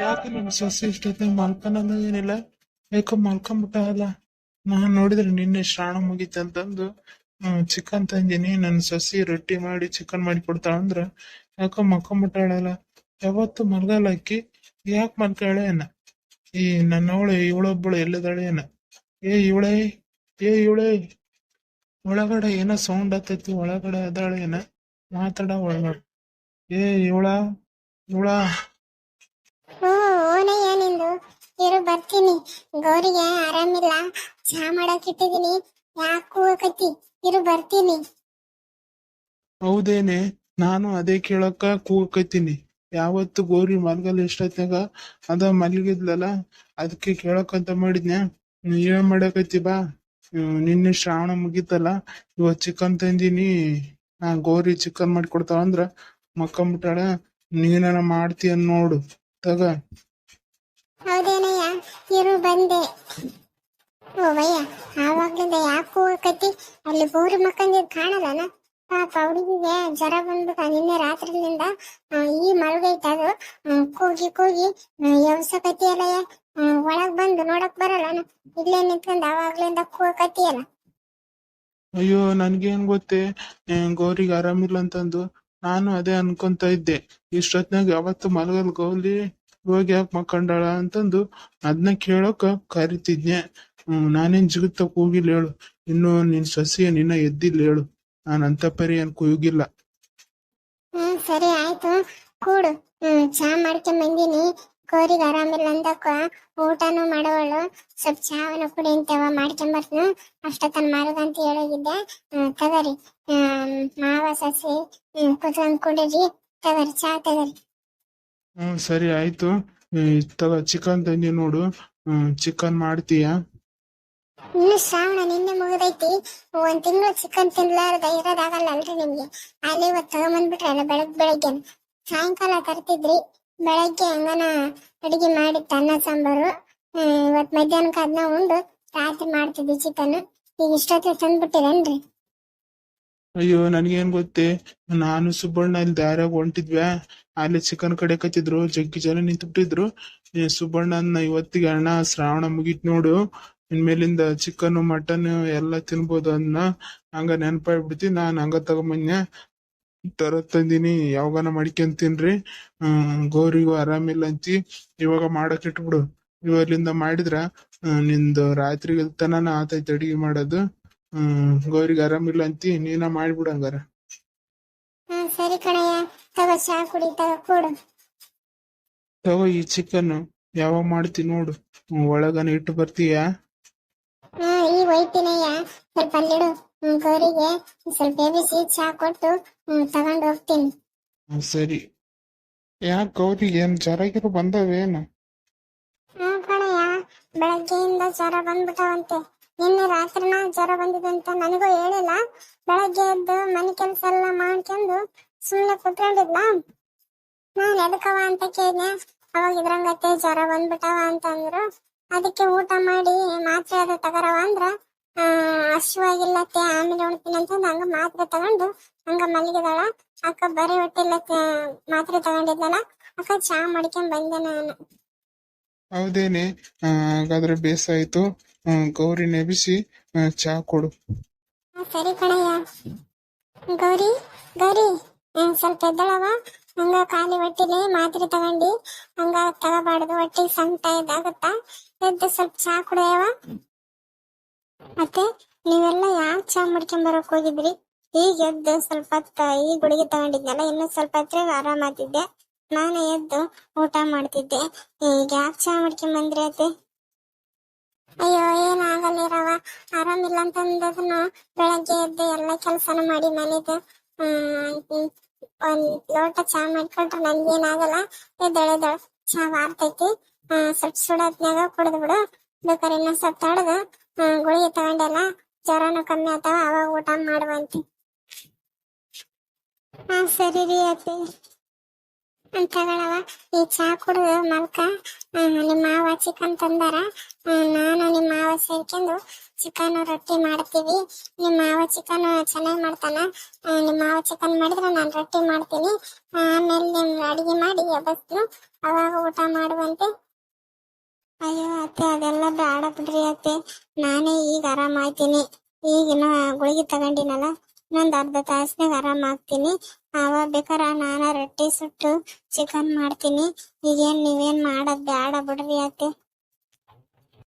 ಯಾಕೆ ನಮ್ಮ ಸೊಸೆ ಇಷ್ಟೊತ್ತಿನ ಮಲ್ಕನಲ್ಲ ಏನಿಲ್ಲ? ಯಾಕೋ ಮಲ್ಕೊಂಬಿಟ್ಟ ಅಲ್ಲ. ನಾನ್ ನೋಡಿದ್ರೆ ನಿನ್ನೆ ಶ್ರಾವಣ ಮುಗೀತಂತಂದು ಚಿಕನ್ ತಂದಿನಿ, ನನ್ನ ಸೊಸಿ ರೊಟ್ಟಿ ಮಾಡಿ ಚಿಕನ್ ಮಾಡಿ ಕೊಡ್ತಾಳ ಅಂದ್ರ. ಯಾಕೋ ಮಲ್ಕೊಂಬಿಟ್ಟಾಳಲ್ಲ. ಯಾವತ್ತು ಮಲ್ಗಲ್ಲ ಅಕ್ಕಿ. ಯಾಕೆ ಮಲ್ಕಾಳೆ ಏನ ಈ ನನ್ನವಳು ಇವಳೊಬ್ಬಳು ಎಲ್ಲಿದ್ದಾಳೆ ಏನ ಏ ಇವಳೇ ಏ ಇವಳೇ. ಒಳಗಡೆ ಏನೋ ಸೌಂಡ್ ಆತೈತಿ ಒಳಗಡೆ ಅದಾಳೆ ಏನ ಮಾತಾಡ ಒಳಗಡೆ. ಏ ಇವಳ ಇವಳ. ಇರು, ಬರ್ತೀನಿ. ಗೌರಿಗೆ ಆರಾಮಿಲ್ಲ. ಚಹಾ ಮಾಡಕ್ ಇಟ್ಟಿದೀನಿ ಯಾಕೂ ಇರು, ಬರ್ತೀನಿ. ಹೌದೇನೆ, ನಾನು ಅದೇ ಕೇಳಕ್ಕ ಕೂಗಕತ್ತೀನಿ. ಯಾವತ್ತು ಗೌರಿ ಮಲ್ಗಲ್ ಎಷ್ಟೊತ್ತಾಗ ಅದ ಮಲ್ಗಿದ್ಲಲ್ಲ ಅದಕ್ಕೆ ಕೇಳಕ್ಕಂತ ಮಾಡಿದ್ನ ಏನ್ ಮಾಡಕತ್ತಿ ಬಾ. ನಿನ್ನೆ ಶ್ರಾವಣ ಮುಗೀತಲ್ಲ, ಇವತ್ ಚಿಕನ್ ತಂದಿನಿ. ನಾ ಗೌರಿ ಚಿಕನ್ ಮಾಡಿ ಕೊಡ್ತಾವ ಅಂದ್ರ ಮಕ್ಕಂಬಿಟ್ಟಾಳ ನೀನ ಮಾಡ್ತೀಯ ನೋಡು. ತಗ. ಹೌದೇನಯ್ಯ? ಇರು, ಬಂದೆ. ಓ, ವಯ್ಯ, ಆವಾಗ್ಲಿಂದ ಯಾಕೆ ಕೂಗಕತ್ತಿ ಅಲ್ಲಿ ಊರು ಮಕ್ಕಂದಿದ್ ಕಾಣಲ್ಲನ? ಪಾಪ ಹುಡುಗಿಗೆ ಜ್ವರ ಬಂದ್ಬಿಟ್ಟ ನಿನ್ನೆ ರಾತ್ರಿಲಿಂದ ಈ ಮಲ್ಗೈತೆ ಅದು. ಕೂಗಿ ಕೂಗಿ ಎವ್ಸಕತ್ತಿಯಲ್ಲಯ್ಯ ಒಳಗ್ ಬಂದು ನೋಡಕ್ ಬರಲ್ಲ ಇಲ್ಲೇ ನಿಂತ್ಕೊಂಡ್ ಆವಾಗ್ಲಿಂದ ಕೂಗಕತ್ತಿಯಲ್ಲ ಅಯ್ಯೋ, ನನ್ಗೇನ್ ಗೊತ್ತೇ? ಗೌರಿಗೆ ಆರಾಮಿಲ್ಲ ಅಂತಂದು. ನಾನು ಅದೇ ಅನ್ಕೊಂತ ಇದ್ದೆ. ಇಷ್ಟೊತ್ನಾಗ ಯಾವತ್ತು ಮಲಗಲ್ ಗೌಲಿ ಇವಾಗ ಯಾಕೆ ಮಕ್ಕಂಡಾಳ ಅಂತಂದು ಅದನ್ನ ಕೇಳೋಕ ಕರಿತಿದ್ನೆ. ಹ್ಮ್, ನಾನೇನ್ ಜಿಗುತ್ತ ಕೂಗಿಲ್ ಹೇಳು. ಇನ್ನು ನಿನ್ ಸಸಿಯ ನಿನ್ನ ಎದ್ದಿಲ್ಲ ಹೇಳು. ನಾನ್ ಅಂತ ಪರಿ ಏನ್ ಕೂಗಿಲ್ಲ. ಹ್ಮ್, ಸರಿ ಆಯ್ತು. ಕೂಡು. ಹ್ಮ್, ಚಾ ಮಾಡ್ಕೊಂಡ್ ಬಂದೀನಿ. ಕೋರಿಗೆ ಆರಾಮಿಲ್ಲ ಅಂದಕ್ಕ ಊಟನೂ ಮಾಡೋವಳು. ಸ್ವಲ್ಪ ಚಾವನ ಕುಡಿ ಅಂತವ ಮಾಡ್ಕೊಂಡ್ ಬರ್ತೀನಿ. ಮಾರದ ಅಂತ ಹೇಳೋಗಿದ್ದೆ. ಹ್ಮ್, ತಗರಿ. ಮಾವ ಸಸಿ ಕುತ್ಕೊಂಡ್ ಕುಡೀರಿ. ತಗರಿ, ಚಾ ತಗರಿ. ಹ್ಮ್ ಸರಿ ಆಯ್ತು. ತಗ ಚಿಕನ್ ತಂದಿ ನೋಡು. ಹ್ಮ್ ಚಿಕನ್ ಮಾಡ್ತೀಯಾ? ಇನ್ನು ಶ್ರಾವಣ ನಿನ್ನೆ ಮುಗಿದೈತಿ. ಒಂದ್ ತಿಂಗಳು ಚಿಕನ್ ತಿನ್ಲಾರ್ದ ಇರೋದಾಗಲ್ಲ ಅಲ್ರಿ ನಿಮ್ಗೆ. ಅಲ್ಲಿ ಇವತ್ತು ತಗೊಂಬಂದ್ಬಿಟ್ರಲ್ಲ ಬೆಳಗ್ ಬೆಳಗ್ಗೆ. ಸಾಯಂಕಾಲ ತರ್ತಿದ್ರಿ. ಬೆಳಗ್ಗೆ ಹಂಗನ ಅಡಿಗೆ ಮಾಡಿತ್ತು ಅನ್ನ ಸಾಂಬಾರು. ಇವತ್ ಮಧ್ಯಾಹ್ನಕ್ಕೆ ಅದನ್ನ ಉಂಡು ರಾತ್ರಿ ಮಾಡ್ತಿದ್ವಿ ಚಿಕನ್. ಈಗ ಇಷ್ಟೊತ್ತಿಗೆ ತಂದ್ಬಿಟ್ಟಿರೇನ್ರಿ? ಅಯ್ಯೋ ನನ್ಗೇನ್ ಗೊತ್ತೇ? ನಾನು ಸುಬ್ಬಣ್ಣ ಇಲ್ಲಿ ದಾರ್ಯಾಗ ಹೊಂಟಿದ್ವ್ಯಾ? ಅಲ್ಲಿ ಚಿಕನ್ ಕಡೆ ಕತ್ತಿದ್ರು ಜಗ್ಗಿ ಜನ ನಿಂತ್ಬಿಟ್ಟಿದ್ರು. ಸುಬ್ಬಣ್ಣ ಅನ್ನ ಇವತ್ತಿಗೆ ಅಣ್ಣ ಶ್ರಾವಣ ಮುಗಿತ್ ನೋಡು. ಇನ್ಮೇಲಿಂದ ಚಿಕನ್, ಮಟನ್ ಎಲ್ಲ ತಿನ್ಬೋದು ಅನ್ನ. ಹಂಗ ನೆನಪಾಗ್ಬಿಡ್ತಿ, ನಾನ್ ಹಂಗ ತಗೊಂಬನ್ಯ. ತರ ತಂದಿನಿ, ಯಾವಾಗನ ಮಾಡ್ಕೊಂಡ್ ತಿನ್ರಿ. ಹ್ಮ್ ಗೌರಿಗೂ ಆರಾಮಿಲ್ಲ ಅಂತಿ. ಇವಾಗ ಮಾಡಕ್ ಇಟ್ಬಿಡು. ಇವಲ್ಲಿಂದ ಮಾಡಿದ್ರ ನಿಂದು ರಾತ್ರಿಗೆ ತನನ ಆತೈತೆ ಅಡಿಗೆ ಮಾಡೋದು. ಹ್ಮ್, ಗೌರಿಗೆ ಆರಾಮಿಲ್ಲ ಅಂತಿ, ನೀನ ಮಾಡ್ಬಿಡು ಹಂಗಾರ. ಸರಿ ಕಣಯ್ಯ. ತಗೋ ಚಾ ಕುಡಿ ತಗೋ ಕೊಡು. ತಗೋ ಈ ಚಿಕನ್ ಯಾವಾಗ ಮಾಡ್ತಿ ನೋಡು. ಒಳಗನ ಇಟ್ಟು ಬರ್ತೀಯಾ? ಹ್ಮ್ ಈಗ ಒಯ್ತೀನಯ್ಯ ಸ್ವಲ್ಪ ಅಲ್ಲಿಡು ಗೌರಿಗೆ ಸ್ವಲ್ಪ ಬೇಬಿಸಿ ಚಾ ಕೊಟ್ಟು ತಗೊಂಡು ಹೋಗ್ತೀನಿ. ಸರಿ. ಯಾಕೆ ಗೌರಿಗೆ ಏನ್ ಜರಗಿರು ಬಂದವೇನು? ಹ್ಮ್ ಕಣಯ್ಯ. ಬೆಳಗ್ಗೆಯಿಂದ ಜ್ವರ ಬಂದ್ಬಿಟ್ಟವಂತೆ. ನಿನ್ನೆ ರಾತ್ರಿನ ಜ್ವರ ಬಂದಿದೆ ಅಂತ ನನಗೂ ಹೇಳಿಲ್ಲ. ಬೆಳಗ್ಗೆ ಎದ್ದು ಮನೆ ಕೆಲಸ ಎಲ್ಲ ಮಾಡ್ಕೊಂಡು ಸುಮ್ಮನೆ ಕುತ್ಕೊಂಡಿದ್ಲ ನಾನ್ ಎದಕ್ಕವ ಅಂತ ಕೇಳಿದೆ. ಅವಾಗ ಇದ್ರಂಗತ್ತೆ ಜ್ವರ ಬಂದ್ಬಿಟ್ಟವ ಅಂತ ಅಂದ್ರು. ಅದಕ್ಕೆ ಊಟ ಮಾಡಿ ಮಾತ್ರೆ ಅದು ತಗರವ ಅಂದ್ರ. ಆ ಹಸುವಾಗಿಲ್ಲತ್ತೆ ಆಮೇಲೆ ಉಣ್ತೀನಿ ಅಂತ ಹಂಗ ಮಾತ್ರೆ ತಗೊಂಡು ಹಂಗ ಮಲಗಿದಾಳ. ಅಕ್ಕ ಬರೀ ಹೊಟ್ಟಿಲ್ಲ ಮಾತ್ರೆ ತಗೊಂಡಿದ್ದಲ್ಲ ಅಕ್ಕ ಚಾ ಮಾಡ್ಕೊಂಡ್ ಬಂದೆ ನಾನು. ಹೌದೇನೆ. ಹಾಗಾದ್ರೆ ಬೇಸಾಯ್ತು ಗೌರಿ ನೆಬಿಸಿ ಚಾ ಕೊಡು. ಸರಿ ಕಣಯ್ಯ. ಗೌರಿ ಗೌರಿ. ಹ್ಮ್, ಸ್ವಲ್ಪ ಎದ್ದಳವ ಹಂಗ ಖಾಲಿ ಹೊಟ್ಟಿಲಿ ಮಾತ್ರೆ ತಗೊಂಡಿ ಹಂಗ ತಗೋಬಾರ್ದು ಹೊಟ್ಟಿ ಸಂಕಟ ಇದಾಗತ್ತ? ಎದ್ದು ಸ್ವಲ್ಪ ಚಾ ಕುಡಿಯವ ಮತ್ತೆ ನೀವೆಲ್ಲ ಯಾಕೆ ಚಾ ಮಾಡ್ಕೊಂಡ್ ಬರಕ್ ಹೋಗಿದ್ರಿ? ಈಗ ಎದ್ದು ಸ್ವಲ್ಪ ಈ ಗುಳಿಗೆ ತಗೊಂಡಿದ್ನಲ್ಲ ಇನ್ನೂ ಸ್ವಲ್ಪ ಹತ್ರ ಆರಾಮಾತಿದ್ದೆ ನಾನು ಎದ್ದು ಊಟ ಮಾಡ್ತಿದ್ದೆ. ಈಗ ಯಾಕೆ ಚಾ ಮಾಡ್ಕೊಂಡ್ ಬಂದ್ರಿ ಅತ್ತೆ? ಅಯ್ಯೋ ಏನಾಗಲ್ಲಿರವ ಆರಾಮಿಲ್ಲ ಅಂತಂದದನ್ನು ಬೆಳಗ್ಗೆ ಎದ್ದು ಎಲ್ಲ ಕೆಲಸನ ಮಾಡಿ ಮನೆದು ಒಂದ್ ಲೋಟ ಚಾ ಮಾಡ್ಕೊಂಡ್ರೆ ನನ್ಗೇನಾಗಲ್ಲ ಎದ್ದಳೆದಳ ಚಾ ವಾರ್ತೈತಿ. ಸ್ವಲ್ಪ ಸುಡೋದ್ನಾಗ ಕುಡ್ದು ಬಿಡು. ಬೇಕಾರೆ ಇನ್ನೊಂದ್ ಸ್ವಲ್ಪ ತಡದ ಗುಳಿಗೆ ತಗೊಂಡೆಲ್ಲ ಜ್ವರನು ಕಮ್ಮಿ ಆತಾವ, ಅವಾಗ ಊಟ ಮಾಡುವಂತಿ. ಹಾ, ಸರಿ ರೀ ಅತ್ತೆ. ಅಂತ ತಗೊಳವ ಈ ಚಾ ಕುಡಿದು ಮಲ್ಕ. ನಿಮ್ಮ ಮಾವ ಚಿಕನ್ ತಂದಾರ? ನಾನು ನಿಮ್ಮ ಮಾವ ಸೇರ್ಕೊಂಡು ಚಿಕನ್ ರೊಟ್ಟಿ ಮಾಡ್ತೀವಿ. ನಿಮ್ಮ ಮಾವ ಚಿಕನ್ ಚೆನ್ನಾಗಿ ಮಾಡ್ತಾನ? ನಿಮ್ಮ ಮಾವ ಚಿಕನ್ ಮಾಡಿದ್ರೆ ನಾನು ರೊಟ್ಟಿ ಮಾಡ್ತೀನಿ. ಆಮೇಲೆ ನಿಮ್ಮ ಅಡಿಗೆ ಮಾಡಿ ಎಬ್ಬಸ್ನು ಅವಾಗ ಊಟ ಮಾಡುವಂತೆ. ಅಯ್ಯೋ ಅತ್ತೆ, ಅದೆಲ್ಲ ಬೇಡ ಬಿಡ್ರಿ ಅತ್ತೆ. ನಾನೇ ಈಗ ಆರಾಮಾಯ್ತೀನಿ. ಈಗಿನ ಗುಳಿಗೆ ತಗೊಂಡಿನಲ್ಲ? ಇನ್ನೊಂದು ಅರ್ಧ ತಾಸ್ನಾಗ ಆರಾಮ ಆಗ್ತೀನಿ. ಅವಾಗ ಬೇಕಾರ ನಾನ ರೊಟ್ಟಿ ಸುಟ್ಟು ಚಿಕನ್ ಮಾಡ್ತೀನಿ. ಈಗೇನ್ ನೀವೇನ್ ಮಾಡದ್ ಬೇಡ ಬಿಡ್ರಿ ಅತ್ತೆ.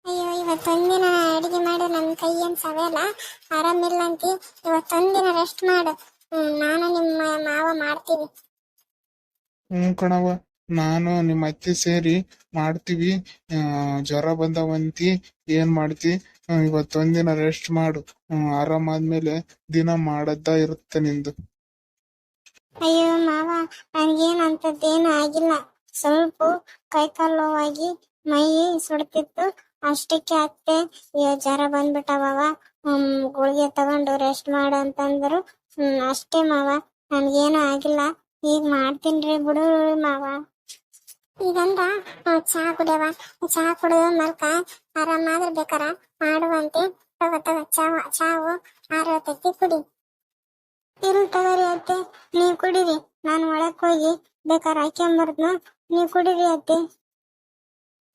ಅಯ್ಯೋ, ಇವತ್ತೊಂದಿನ ಅಡಿಗೆ ಮಾಡು, ನನ್ ಕೈ ಏನ್ ಸವೆಲ್ಲ ಆರಾಮಿಲ್ಲ ಅಂತಿ. ಇವತ್ತೊಂದಿನ ರೆಸ್ಟ್ ಮಾಡು. ನಾನು ನಿಮ್ಮ ಮಾವ ಮಾಡ್ತೀನಿ ಹ್ಮ್ ಕಣವ ನಾನು ನಿಮ್ಮ ಅತ್ತೆ ಸೇರಿ ಮಾಡ್ತೀವಿ. ಜ್ವರ ಬಂದವಂತಿ. ಏನ್ ಮಾಡ್ತಿ? ಇವತ್ತೊಂದಿನ ರೆಸ್ಟ್ ಮಾಡು. ಆರಾಮ ಆದ್ಮೇಲೆ ದಿನ ಮಾಡದ್ದ ಇರುತ್ತೆ ನಿಂದು. ಅಯ್ಯೋ ಮಾವ ನನಗೇನು ಅಂಥದ್ದೇನು ಆಗಿಲ್ಲ. ಸ್ವಲ್ಪ ಕೈಕಾಲುವಾಗಿ ಮೈ ಸುಡ್ತಿತ್ತು. ಅಷ್ಟಕ್ಕೆ ಅಯ್ಯೋ, ಜ್ವರ ಬಂದ್ಬಿಟ್ಟವ ಹ್ಮ್, ಗುಳಿಗೆ ತಗೊಂಡು ರೆಸ್ಟ್ ಮಾಡು ಅಂತಂದ್ರು. ಹ್ಮ್, ಅಷ್ಟೇ ಮಾವ, ನನ್ಗೇನು ಆಗಿಲ್ಲ. ಈಗ ಮಾಡ್ತೀನ್ರಿ ಬಿಡು ಮಾವ. ಈಗಂದ್ರ ಚಹಾ ಕುಡಿಯವ. ಚಹಾ ಕುಡಿದು ಮಲ್ಕ. ಆರಾಮಾದ್ರೆ ಬೇಕಾರ? ಮಾಡುವಂತೆ ತಗೋ ಚಾವ, ಚಾವು ಆರತೈತಿ ಕುಡಿ. ಇರು ತಗೋರಿ ಅತ್ತೆ, ನೀವ್ ಕುಡಿರಿ. ನಾನು ಒಳಕ್ ಹೋಗಿ ಬೇಕಾದ್ರೆ ಹಾಕ್ಯಂಬರ್ದ್ನು ನೀವ್ ಕುಡಿರಿ ಅತ್ತೆ.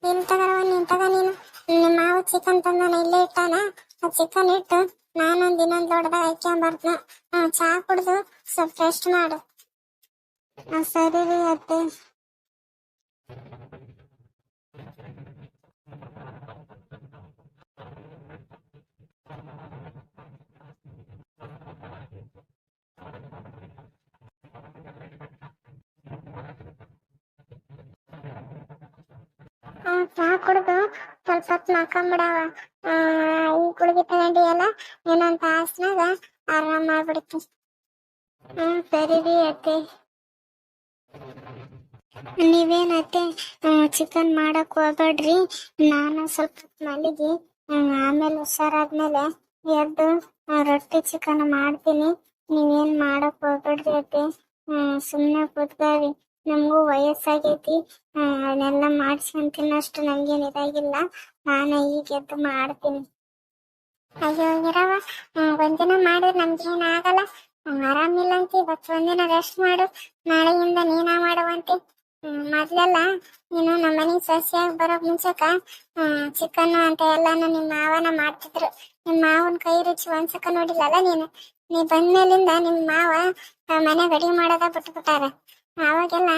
ಇಲ್ ತಗರವ ನೀನ್. ನೀನು ನಿಮ್ಮ ಮಾವ ಚಿಕನ್ ತಂದಾನ, ಇಲ್ಲೇ ಇಟ್ಟಾನ? ಆ ಚಿಕನ್ ಇಟ್ಟು ನಾನೊಂದ್ ಇನ್ನೊಂದ್ ದೊಡ್ಡದಾಗ ಹಾಕ್ಯಂಬರ್ದ್ನು ಹಾ, ಚಾ ಕುಡ್ದು ಸ್ವಲ್ಪ ರೆಸ್ಟ್ ಮಾಡು. ಸರಿ ರೀ ಅತ್ತೆ. ಆ, ಚಾ ಕುಡ್ದು ಸ್ವಲ್ಪ ಹೊತ್ತು ಮಕ್ಕಂಬಿಡವ ಈ ಗುಳಿಗೆ ತಗೊಂಡಿಯಲ್ಲ ಏನಂತ ತಾಸ್ನಾಗ ಆರಾಮ ಮಾಡ್ಬಿಡ್ತಿ ಹ್ಮ್ ಸರಿ ರೀ ಅತ್ತೆ. ನೀವೇನತ್ತೆ ಚಿಕನ್ ಮಾಡಕ್ ಹೋಗ್ಬೇಡ್ರಿ. ನಾನು ಸ್ವಲ್ಪ ಮಲಗಿ ಆಮೇಲೆ ಹುಷಾರಾದ್ಮೇಲೆ ಎದ್ದು ರೊಟ್ಟಿ ಚಿಕನ್ ಮಾಡ್ತೀನಿ. ನೀವೇನ್ ಮಾಡಕ್ ಹೋಗ್ಬೇಡ್ರಿ ಅತ್ತೆ. ಹ್ಮ್ ಸುಮ್ನೆ ಕೂತ್ಕೊಳ್ಳಿ ನಮಗೂ ವಯಸ್ಸಾಗೈತಿ. ಅದನ್ನೆಲ್ಲ ಮಾಡ್ಸ್ಕೊಂಡ್ ತಿನ್ನೋಷ್ಟು ನಂಗೇನ್ ಇದಾಗಿಲ್ಲ. ನಾನು ಈಗ ಎದ್ದು ಮಾಡ್ತೀನಿ. ಅಯ್ಯೋ ಇರವ ಒಂದಿನ ಮಾಡಿದ್ರೆ ನಮ್ಗೇನಾಗಲ್ಲ ಆರಾಮಿಲ್ಲ ಅಂತ, ಇವತ್ತು ಒಂದಿನ ರೆಸ್ಟ್ ಮಾಡು. ನಾಳೆಯಿಂದ ನೀನ ಮಾಡುವಂತೆ ಮೊದ್ಲೆಲ್ಲ ನೀನು ನಮ್ಮ ಮನೆಗೆ ಬರೋ ಮುಂಚಕ ಚಿಕನ್ ಅಂತ ಎಲ್ಲಾನು ನಿಮ್ಮ ಮಾವನ ಮಾಡ್ತಿದ್ರು. ನಿಮ್ಮ ಮಾವನ ಕೈ ರುಚಿ ಒಂದ್ಸಕ ನೋಡಿಲ್ಲಲ್ಲ ನೀನು? ನೀ ಬಂದ್ಮೇಲಿಂದ ನಿಮ್ಮ ಮಾವ ಮನೆ ಅಡಿಗೆ ಮಾಡೋದ ಬಿಟ್ಬಿಟ್ಟಾರ. ಅವಾಗೆಲ್ಲ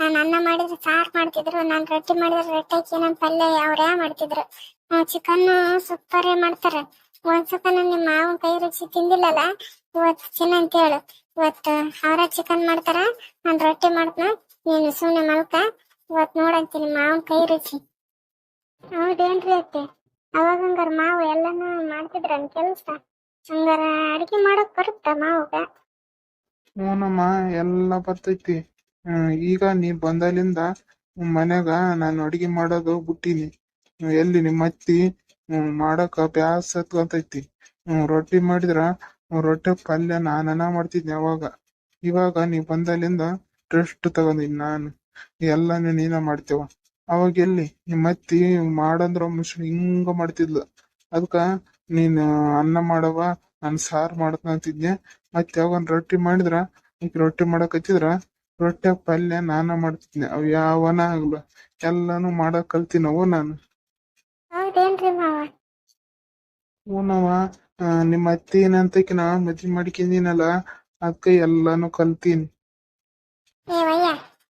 ನಾನು ಅನ್ನ ಮಾಡಿದ್ರೆ ಸಾರು ಮಾಡ್ತಿದ್ರು, ನಾನು ರೊಟ್ಟಿ ಮಾಡಿದ್ರೆ ರೊಟ್ಟಿ ನಮ್ಮ ಪಲ್ಯ ಅವ್ರೇ ಮಾಡ್ತಿದ್ರು. ಚಿಕನ್ ಸೂಪರ್ ಮಾಡ್ತಾರೆ. ಒಂದ್ಸಕ ನಿಮ್ಮ ಮಾವನ ಕೈ ರುಚಿ ತಿಂದಿಲ್ಲಲ್ಲ, ಇವತ್ತು ಚಿನ್ನ ಅಂತ ಹೇಳು. ಇವತ್ತು ಅವರ ಚಿಕನ್ ಮಾಡ್ತಾರ, ನಾನು ರೊಟ್ಟಿ ಮಾಡ್ತನ, ನೀನು ಸುಮ್ಮನೆ ಮಲ್ಕ. ಇವತ್ತು ನೋಡಂತೀನಿ ಮಾವನ ಕೈ ರುಚಿ. ಹೌದೇನ್ರಿ ಅತ್ತೆ? ಅವಾಗ ಹಂಗಾರ ಮಾವು ಎಲ್ಲಾನು ಮಾಡ್ತಿದ್ರನ್ ಕೆಲ್ಸ? ಹಂಗಾರ ಅಡಿಗೆ ಮಾಡಕ್ ಬರುತ್ತ ಮಾವಾಗ? ಹ್ಞೂನಮ್ಮ, ಎಲ್ಲ ಬರ್ತೈತಿ. ಈಗ ನೀ ಬಂದಲಿಂದ ಮನ್ಯಾಗ ನಾನು ಅಡಿಗೆ ಮಾಡೋದು ಬಿಟ್ಟಿನಿ. ಎಲ್ಲಿ ನಿಮ್ಮ ಅತ್ತಿ ಮಾಡಕ ಬ್ಯಾಸ್ ಹತ್ಕೊಂತೈತಿ. ರೊಟ್ಟಿ ಮಾಡಿದ್ರ ರೊಟ್ಟಿ ಪಲ್ಯ ನಾನನ ಮಾಡ್ತಿದ್ನಿ ಅವಾಗ. ಇವಾಗ ನೀ ಬಂದಲಿಂದ ಟ್ರೆಸ್ಟ್ ತಗೊಂಡಿನಿ ನಾನು. ಎಲ್ಲಾನು ನೀನ ಮಾಡ್ತೇವ. ಅವಾಗ ಎಲ್ಲಿ? ನಿಮ್ಮ ಅತ್ತಿ ಮಾಡಂದ್ರ ಮುಷ್ಣ ಹಿಂಗ ಮಾಡ್ತಿದ್ಲು. ಅದಕ್ಕ ನೀನ್ ಅನ್ನ ಮಾಡವ, ನಾನ್ ಸಾರ್ ಮಾಡ್ತನ ಅಂತಿದ್ನೆ ಮತ್ತೆ ಯಾವಾಗ ರೊಟ್ಟಿ ಮಾಡಿದ್ರ, ಈಗ ರೊಟ್ಟಿ ಮಾಡಕ್ ರೊಟ್ಟಿ ಪಲ್ಯ ನಾನ ಮಾಡ್ತಿದ್ನಿ. ಅವ್ ಯಾವನ ಆಗ್ಲ ಎಲ್ಲಾನು ಮಾಡಕ್ ಕಲ್ತಿನವು ನಾನು. ಹೌದೇನ್ರಿ ಮಾವ? ಹೂನವ ನಿಮ್ಮ ಅತ್ತಿ ಏನಂತಕಿನ ಮದ್ವಿ ಮಾಡ್ಕೊಂಡಿನಲ್ಲ ಅದಕ್ಕ ಎಲ್ಲಾನು ಕಲ್ತೀನಿ. ಏವಯ್ಯ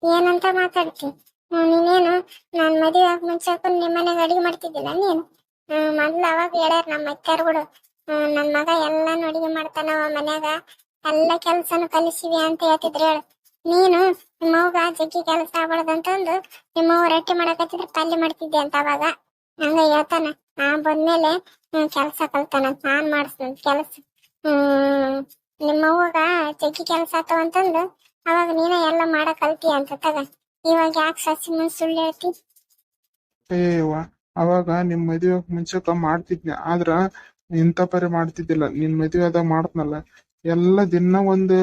ಏನಂತ ಮಾತಾಡ್ತಿ? ಹ್ಮ್, ನೀನೇನು ನಾನ್ ಮದುವೆ ಆಗ ಮುಂಚೆಕು ನಿಮ್ ಮನೆಗೆ ಅಡಿಗೆ ಮಾಡ್ತಿದ್ದಿಲ್ಲ ನೀನು? ಹ್ಮ್, ಮೊದ್ಲು ಅವಾಗ ಹೇಳ್ಯಾರ ನಮ್ಮ ಅತ್ಯಾರ್ಗಳು ಹ್ಮ್, ನನ್ ಮಗ ಎಲ್ಲಾನು ಅಡಿಗೆ ಮಾಡ್ತಾನವ ಮನ್ಯಾಗ. ಎಲ್ಲ ಕೆಲ್ಸನು ಕಲಿಸಿವಿ ಅಂತ ಹೇಳ್ತಿದ್ರು ಹೇಳು. ನೀನು ನಿಮ್ಮವ್ಗ ಜಗ್ಗಿ ಕೆಲಸ ಆಗ್ಬಾರ್ದಂತಂದು ನಿಮ್ಮವ್ವ ರೊಟ್ಟಿ ಮಾಡಕತ್ತಿದ್ರೆ ಪಲ್ಯ ಮಾಡ್ತಿದ್ದೆ ಅಂತ ಅವಾಗ. ಹಂಗ ಹೇಳ್ತಾನ. ನಾ ಬಂದ್ಮೇಲೆ ಕೆಲಸ ಕಲ್ತಾನ. ನಾನ್ ಮಾಡಿಸ್ತೀನಿ. ಕೆಲಸ, ಹ್ಮ್, ನಿಮ್ಮವ್ವಗ ಜಗ್ಗಿ ಕೆಲಸ ಆತವ ಅಂತಂದು ಅವಾಗ ನೀನ ಎಲ್ಲ ಮಾಡಕ್ ಕಲ್ತಿ ಅಂತ ತಗ. ಇವಾಗ ಯಾಕೆ ಸಸಿ ಮುಂದ್ ಸುಳ್ಳು ಹೇಳ್ತಿ? ಏವ ಅವಾಗ ನಿಮ್ ಮದುವೆ ಮುಂಚೆಕ ಮಾಡ್ತಿದ್ನೆ ಆದ್ರ ಇಂಥ ಪರಿ ಮಾಡ್ತಿದ್ದಿಲ್ಲ. ನಿನ್ ಮದುವೆ ಆದಾಗ ಮಾಡ್ತನಲ್ಲ. ಎಲ್ಲ ದಿನ ಒಂದು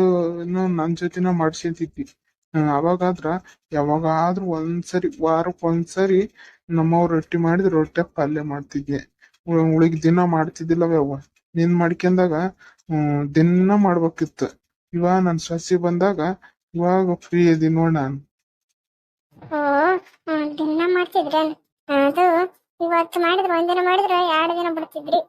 ನನ್ ಜೊತೆನ ಮಾಡ್ಸ್ಕೊಂತಿದ್ದಿ ಹ್ಮ್, ಅವಾಗಾದ್ರ ಯಾವಾಗಾದ್ರೂ ಒಂದ್ಸರಿ ವಾರಕ್ಕೆ ಒಂದ್ಸರಿ ನಮ್ಮವ್ರು ರೊಟ್ಟಿ ಮಾಡಿದ್ರೆ ರೊಟ್ಟಿ ಪಲ್ಯ ಮಾಡ್ತಿದ್ದೆ. ಉ- ಉಳಿಗ್ ದಿನ ಮಾಡ್ತಿದ್ದಿಲ್ಲವೇ ಅವ್ವ. ನೀನ್ ಮಾಡ್ಕೊಂಡಾಗ ಹ್ಮ್ ದಿನ ಮಾಡ್ಬೇಕಿತ್ತು. ಇವಾಗ ನನ್ ಸಸಿ ಬಂದಾಗ ಇವಾಗ ಫ್ರೀ ಇದೀನಿ ನೋಡ್ ನಾನು. ದಿನ ಮಾಡ್ತಿದ್ರೇನ್ ಅದು ಇವತ್ತು ಮಾಡಿದ್ರೆ ಒಂದಿನ ಮಾಡಿದ್ರೆ ಎರಡು ದಿನ ಬಿಡ್ತಿದ್ರಿ.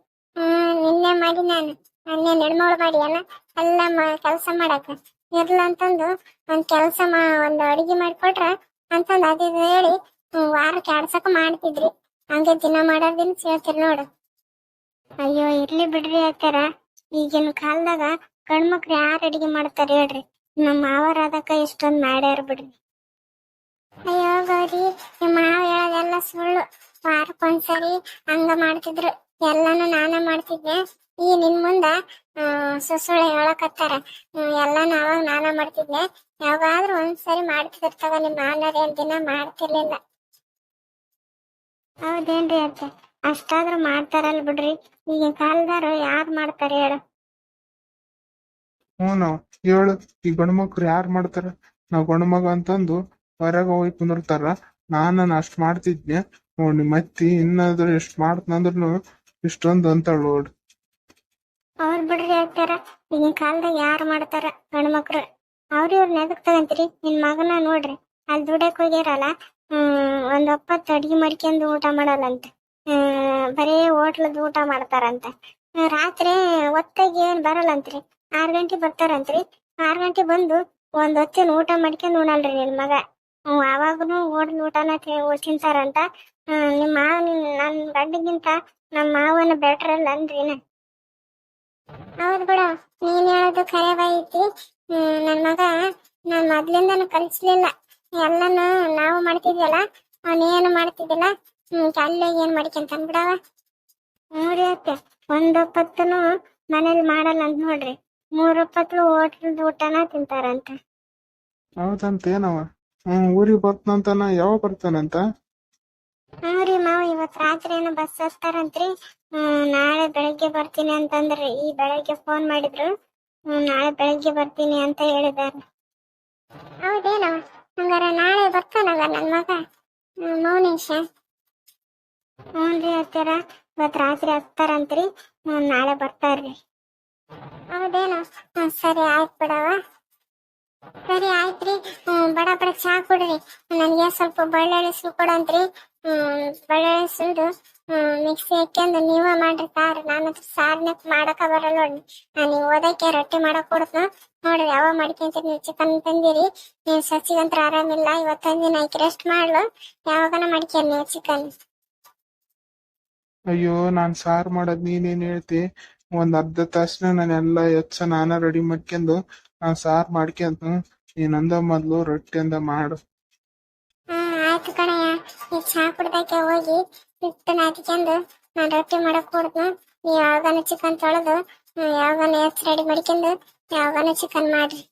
ನಿನ್ನೆ ಮಾಡಿ ನಾನು. ನಿನ್ನೆ ನೆಡ್ಮಗಳು ಮಾಡಿ ಅಲ್ಲ ಎಲ್ಲ ಕೆಲಸ ಮಾಡಕ ಇರ್ಲ ಅಂತಂದು ಒಂದ್ ಕೆಲಸ ಮಾ, ಒಂದ್ ಅಡಿಗೆ ಮಾಡಿಕೊಟ್ರ ಅಂತಂದು ಅದ್ ಹೇಳಿ ವಾರ ವಾರಕ್ಕೆ ಎರಡ್ ಸಕ ಮಾಡ್ತಿದ್ರಿ. ಹಂಗೆ ದಿನ ಮಾಡೋದಿನ ಹೇಳ್ತೀರಿ ನೋಡು. ಅಯ್ಯೋ, ಇರ್ಲಿ ಬಿಡ್ರಿ ಆತರ ಈಗಿನ ಕಾಲದಾಗ ಗಂಡ್ಮಕ್ಳು ಯಾರು ಅಡಿಗೆ ಮಾಡ್ತಾರೆ ಹೇಳ್ರಿ. ನಮ್ಮ ಮಾವರ ಅದಕ್ಕ ಇಷ್ಟೊಂದ್ ಮಾಡ್ಯಾರ ಬಿಡ್ರಿ. ಅಯ್ಯೋ, ಗೌರಿ ನಿಮ್ಮ ಮಾವ ಹೇಳೋದೆಲ್ಲ ಸುಳ್ಳು. ವಾರಕ್ಕೊಂದ್ಸರಿ ಹಂಗ ಮಾಡ್ತಿದ್ರು. ಎಲ್ಲಾನು ನಾನ ಮಾಡ್ತಿದ್ದೆ. ಈ ನಿನ್ ಮುಂದ ಆ, ಸುಸುಳ್ಳು ಹೇಳಕತ್ತಾರ. ಎಲ್ಲ ಎಲ್ಲಾನು ಅವಾಗ ನಾನ ಮಾಡ್ತಿದ್ದೆ. ಯಾವಾಗಾದ್ರೂ ಒಂದ್ಸರಿ ಮಾಡ್ತಿರ್ತಾವ ನಿಮ್ ಮಾವನವ್ರ ಏನ್ ದಿನ ಮಾಡ್ತಿರ್ಲಿಲ್ಲ. ಹೌದೇನ್ರಿ ಅತ್ತೆ ಅಷ್ಟಾದ್ರೂ ಮಾಡ್ತಾರಲ್ ಬಿಡ್ರಿ. ಈಗ ಕಾಲದಾರು ಯಾರ್ ಮಾಡ್ತಾರೆ ಹೇಳು. ಹ್ಞೂ ನಾವ್ ಹೇಳು. ಈ ಗಂಡ್ಮಕ್ರು ಯಾರ್ ಮಾಡ್ತಾರ? ನಾವ್ ಗಂಡ್ಮಗ ಅಂತಂದು ಹೊರಗ ಹೋಗಿ ಕುಂದಿರ್ತಾರ. ನಾನು ಅಷ್ಟ್ ಮಾಡ್ತಿದ್ನೆ ನೋಡಿ ಮತ್ತಿ ಇನ್ನಾದ್ರೂ ಎಷ್ಟ್ ಮಾಡ್ತನಂದ್ರೂ ಇಷ್ಟೊಂದು ಅಂತಾಳ ನೋಡ್. ಅವ್ರ್ ಬಿಡ್ರಿ ಹೇಳ್ತಾರ ಈಗಿನ ಕಾಲದಾಗ ಯಾರು ಮಾಡ್ತಾರ ಗಂಡ್ಮಕ್ಳು ಅವ್ರ ಇವ್ರ ನೆದಕ್ ತಗಂತೀರಿ? ನಿನ್ ಮಗನ ನೋಡ್ರಿ. ಅಲ್ಲಿ ದುಡಕ್ ಹೋಗ್ಯಾರಲ್ಲ, ಹ್ಮ್, ಒಂದ್ ಒಪ್ಪತ್ತು ಅಡಿಗೆ ಮರ್ಕೊಂಡು ಊಟ ಮಾಡಲ್ಲಂತೆ. ಹ್ಮ್, ಬರೇ ಹೋಟ್ಲದ್ ಊಟ ಮಾಡ್ತಾರಂತೆ. ರಾತ್ರಿ ಹೊತ್ತಾಗಿ ಏನ್ ಬರಲ್ಲಂತ್ರಿ? ಆರ್ ಗಂಟೆ ಬರ್ತಾರಂತ್ರಿ? ಆರ್ ಗಂಟೆ ಬಂದು ಒಂದ್ ಹೊತ್ತಿನ ಊಟ ಮಾಡ್ಕೊಂಡು ಉಣಲ್ರಿ ನಿನ್ ಮಗ. ಹ್ಮ್ ಅವಾಗನು ಹೋಟ್ಲ್ ಊಟನ ತಿಂತಾರಂತ. ಹ್ಮ್ ನಿಮ್ ಮಾವ ನಿನ್ ನನ್ ಗಂಡಗಿಂತ ನಮ್ ಮಾವನ ಬೆಟರ್ ಅಲ್ಲ ಅಂದ್ರಿನ? ಹೌದ್ ಬಿಡ. ನೀನ್ ಹೇಳೋದು ಖರೆ ಐತಿ ನನ್ ಮಗ ನಾನ್ ಮೊದ್ಲಿಂದನು ಕಲ್ಸ್ಲಿಲ್ಲ. ಎಲ್ಲಾನು ನಾವು ಮಾಡ್ತಿದ್ವಲ್ಲ ಅವನೇನು ಮಾಡ್ತಿದ್ದಿಲ್ಲ ಹ್ಮ್ ಅಲ್ಲೇ ಏನ್ ಮಾಡ್ಕೊಂತ ಬಿಡವ? ಮೂರಿ ಅತ್ತೆ ಒಂದೊಪ್ಪತ್ತನು ಮನೇಲಿ ಮಾಡಲ್ಲ ಅಂತ ನೋಡ್ರಿ. ಮೂರೊಪ್ಪತ್ತು ಹೋಟ್ಲದ ಊಟನ ತಿಂತಾರಂತ. ಹೌದಂತ ಏನವ ಹ್ಮ್ ಊರಿಗೆ ಬರ್ತಾನಂತ ಯಾವಾಗ ಬರ್ತಾನಂತ? ಹ್ಞೂ ರೀ ಮಾವ, ಇವತ್ ರಾತ್ರಿ ಏನೋ ಬಸ್ ಹಸ್ತಾರಂತ್ರಿ ಹ್ಮ್ ನಾಳೆ ಬೆಳಗ್ಗೆ ಬರ್ತೀನಿ ಅಂತಂದ್ರಿ. ಈ ಬೆಳಗ್ಗೆ ಫೋನ್ ಮಾಡಿದ್ರು. ನಾಳೆ ಬೆಳಗ್ಗೆ ಬರ್ತೀನಿ ಅಂತ ಹೇಳಿದಾರೆ. ಹೌದೇನೋ? ಹಂಗಾರ ನಾಳೆ ಬರ್ತಾನಲ್ಲ ನನ್ ಮಗ? ಮೌನೇಶ ಹ್ಞೂ ರೀ ಇವತ್ ರಾತ್ರಿ ಹತ್ತಾರಂತ್ರಿ ಹ್ಮ್ ನಾಳೆ ಬರ್ತಾರ್ರಿ. ಹೌದೇನೋ? ಸರಿ, ಆಯ್ತು ಬಿಡವ ಸರಿ ಆಯ್ತ್ರಿ. ಬಡ ಬಡ ಚಾ ಕೊಡ್ರಿ. ನನಗೆ ಸ್ವಲ್ಪ ಬಳ್ಳುಳ್ಳಿ ಸುಲ್ ಕೊಡಂತ್ರಿ. ಬಳ್ಳುಳ್ಳಿ ಸುಲ್ದು ಮಿಕ್ಸಿ ಹಾಕ್ಯಂದು ನೀವ ಮಾಡ್ರಿ ಸಾರ್. ನಾನು ಸಾರ್ನ ಮಾಡಕ ಬರಲ್ಲ ನೋಡಿ ನಾನು ಓದಕ್ಕೆ ರೊಟ್ಟಿ ಮಾಡಕ್ ಕೊಡ್ತ ನೋಡ್ರಿ ಯಾವ ಮಾಡ್ಕೊಂತೀರಿ ನೀವು ಚಿಕನ್ ತಂದಿರಿ. ನೀವು ಸಸಿಗಂತ್ರ ಆರಾಮಿಲ್ಲ ಇವತ್ತೊಂದಿನ ಆಯ್ಕೆ ರೆಸ್ಟ್ ಮಾಡ್ಲು? ಯಾವಾಗನ ಮಾಡ್ಕೇರಿ ನೀವು ಚಿಕನ್? ಅಯ್ಯೋ, ನಾನ್ ಸಾರ್ ಮಾಡೋದ್ ನೀನೇನ್ ಹೇಳ್ತಿ? ಒಂದ್ ಅರ್ಧ ತಾಸ್ನ ನಾನು ಎಲ್ಲ ಎಚ್ಚ ನಾನ ರೆಡಿ ಮಾಡ್ಕೊಂಡು ಸಾರ್ ಮಾಡ್ಕೊಂತ ನೀನ್ ಅಂದ ಮೊದ್ಲು ರೊಟ್ಟಿ ಅಂದ ಮಾಡು. ಹ್ಮ್ ಆಯ್ತು ಕಣಯ್ಯ. ಈಗ ಚಾ ಕುಡ್ದಕ್ಕೆ ಹೋಗಿ ಹಿಟ್ಟು ನಾದಿಕೊಂಡು ನಾನು ರೊಟ್ಟಿ ಮಾಡಕ್ ಕೊಡ್ತು ನೀವು ಯಾವಾಗನ ಚಿಕನ್ ತೊಳೆದು ಯಾವಾಗನ ಎಚ್ ರೆಡಿ ಮಾಡ್ಕೊಂಡು ಯಾವಾಗನ ಚಿಕನ್ ಮಾಡ್ರಿ.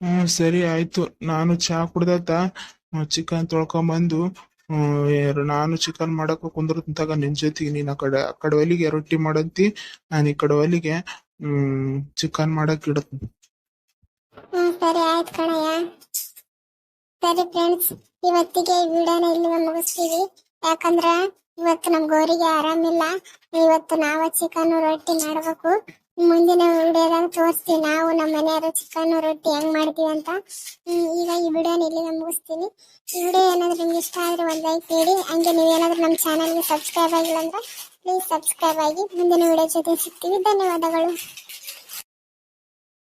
ಹ್ಮ್ ಸರಿ ಆಯ್ತು. ನಾನು ಚಾ ಕುಡ್ದತ್ತ ಚಿಕನ್ ತೊಳ್ಕೊಂಬಂದು ನಾನು ಚಿಕನ್ ಮಾಡಕ್ ಕುಂದ್ರತಾಗ ನಿನ್ ಜೊತೆಗೆ ನೀನ್ ಆ ಕಡೆ ಆ ಕಡೆ ಒಲಿಗೆ ರೊಟ್ಟಿ ಮಾಡಂತಿ ನಾನು ಈ ಕಡೆ ಒಲಿಗೆ ಹ್ಮ್ ಚಿಕನ್ ಮಾಡಕ್ ಇಡತ್ತೀನಿ. ಸರಿ ಆಯ್ತು ಕಣಯ್ಯ. ಸರಿ ಫ್ರೆಂಡ್ಸ್ ಇವತ್ತಿಗೆ ಈ ವಿಡಿಯೋನ ಇಲ್ಲಿ ಮುಗಿಸ್ತೀವಿ. ಯಾಕಂದ್ರ ಇವತ್ತು ನಮ್ ಗೋರಿಗೆ ಆರಾಮಿಲ್ಲ. ಇವತ್ತು ನಾವು ಚಿಕನ್ ರೊಟ್ಟಿ ಮಾಡ್ಬೇಕು. ಮುಂದಿನ ವಿಡಿಯೋದಾಗ ತೋರಿಸ್ತೀವಿ. ನಾವು ನಮ್ಮ ಮನೆಯವರು ಚಿಕನ್ ರೊಟ್ಟಿ ಹೆಂಗ್ ಮಾಡ್ತೀವಿ ಅಂತ. ಈಗ ಈ ವಿಡಿಯೋನ ಇಲ್ಲಿ ಮುಗಿಸ್ತೀನಿ. ಈ ವಿಡಿಯೋ ಏನಾದ್ರು ನಿಮ್ಗೆ ಇಷ್ಟ ಆದ್ರೆ ಒಂದ್ ಲೈಕ್ ನೀಡಿ ಹಂಗೆ ನೀವೇನಾದ್ರೂ ನಮ್ಮ ಚಾನಲ್ಗೆ ಸಬ್ಸ್ಕ್ರೈಬ್ ಆಗಿಲ್ಲ ಅಂದ್ರೆ ಪ್ಲೀಸ್ ಸಬ್ಸ್ಕ್ರೈಬ್ ಆಗಿ ಮುಂದಿನ ವಿಡಿಯೋ ಜೊತೆ ಸಿಗ್ತೀವಿ. ಧನ್ಯವಾದಗಳು.